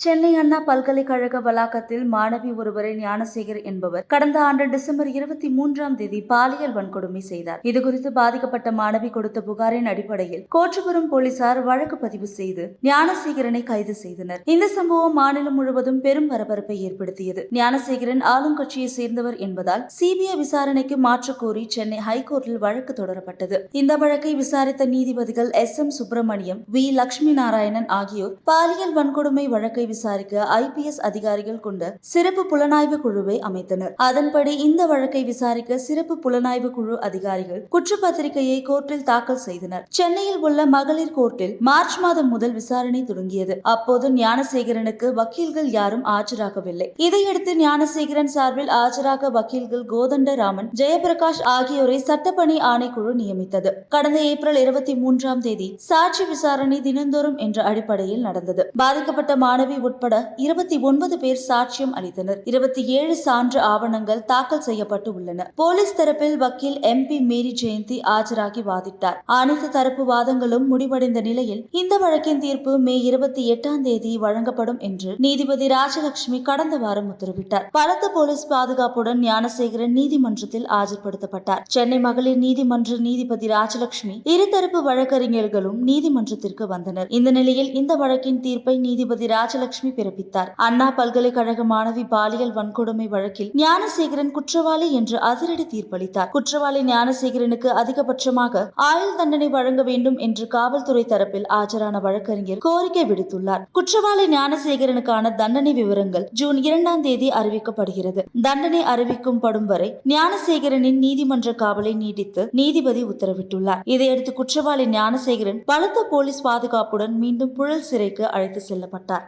சென்னை அண்ணா பல்கலைக்கழக வளாகத்தில் மாணவி ஒருவரை ஞானசேகர் என்பவர் கடந்த ஆண்டு டிசம்பர் இருபத்தி மூன்றாம் தேதி பாலியல் வன்கொடுமை செய்தார். இதுகுறித்து பாதிக்கப்பட்ட மாணவி கொடுத்த புகாரின் அடிப்படையில் கோற்றுபுரம் போலீசார் வழக்கு பதிவு செய்து ஞானசேகரனை கைது செய்தனர். இந்த சம்பவம் மாநிலம் முழுவதும் பெரும் பரபரப்பை ஏற்படுத்தியது. ஞானசேகரன் ஆளும் கட்சியை சேர்ந்தவர் என்பதால் சிபிஐ விசாரணைக்கு மாற்றக்கோரி சென்னை ஹைகோர்ட்டில் வழக்கு தொடரப்பட்டது. இந்த வழக்கை விசாரித்த நீதிபதிகள் S M Subramaniam V. Lakshmi Narayanan ஆகியோர் பாலியல் வன்கொடுமை வழக்கை வழக்குகளை விசாரிக்க ஐபிஎஸ் அதிகாரிகள் கொண்ட சிறப்பு புலனாய்வு குழுவை அமைத்தனர். அதன்படி இந்த வழக்கை விசாரிக்க சிறப்பு புலனாய்வு குழு அதிகாரிகள் குற்றப்பத்திரிகையை கோர்ட்டில் தாக்கல் செய்தனர். சென்னையில் உள்ள மகளிர் கோர்ட்டில் மார்ச் மாதம் முதல் விசாரணை தொடங்கியது. அப்போது ஞானசேகரனுக்கு வக்கீல்கள் யாரும் ஆஜராகவில்லை. இதையடுத்து ஞானசேகரன் சார்பில் ஆஜராக வக்கீல்கள் கோதண்டராமன் ஜெயபிரகாஷ் ஆகியோரை சட்டப்பணி ஆணைக்குழு நியமித்தது. கடந்த ஏப்ரல் இருபத்தி மூன்றாம் தேதி சாட்சி விசாரணை தினந்தோறும் என்ற அடிப்படையில் நடந்தது. பாதிக்கப்பட்ட மாணவி உட்பட இருபத்தி ஒன்பது பேர் சாட்சியம் அளித்தனர். இருபத்தி ஏழு சான்று ஆவணங்கள் தாக்கல் செய்யப்பட்டு உள்ளன. போலீஸ் தரப்பில் வக்கீல் எம் பி மேரி ஜெயந்தி ஆஜராகி வாதிட்டார். அனைத்து தரப்பு வாதங்களும் முடிவடைந்த நிலையில் இந்த வழக்கின் தீர்ப்பு மே இருபத்தி எட்டாம் தேதி வழங்கப்படும் என்று நீதிபதி ராஜலட்சுமி கடந்த வாரம் உத்தரவிட்டார். பலத்த போலீஸ் பாதுகாப்புடன் ஞானசேகரன் நீதிமன்றத்தில் ஆஜர்படுத்தப்பட்டார். சென்னை மகளிர் நீதிமன்ற நீதிபதி ராஜலட்சுமி இருதரப்பு வழக்கறிஞர்களும் நீதிமன்றத்திற்கு வந்தனர். இந்த நிலையில் இந்த வழக்கின் தீர்ப்பை நீதிபதி ராஜலட்சுமி ராஜலட்சுமி பிறப்பித்தார். அண்ணா பல்கலைக்கழக மாணவி பாலியல் வன்கொடுமை வழக்கில் ஞானசேகரன் குற்றவாளி என்று அதிரடி தீர்ப்பளித்தார். குற்றவாளி ஞானசேகரனுக்கு அதிகபட்சமாக ஆயுள் தண்டனை வழங்க வேண்டும் என்று காவல்துறை தரப்பில் ஆஜரான வழக்கறிஞர் கோரிக்கை விடுத்துள்ளார். குற்றவாளி ஞானசேகரனுக்கான தண்டனை விவரங்கள் ஜூன் இரண்டாம் தேதி அறிவிக்கப்படுகிறது. தண்டனை அறிவிக்கும் படும் வரை ஞானசேகரனின் நீதிமன்ற காவலை நீடித்து நீதிபதி உத்தரவிட்டுள்ளார். இதையடுத்து குற்றவாளி ஞானசேகரன் பலத்த போலீஸ் பாதுகாப்புடன் மீண்டும் புழல் சிறைக்கு அழைத்து செல்லப்பட்டார்.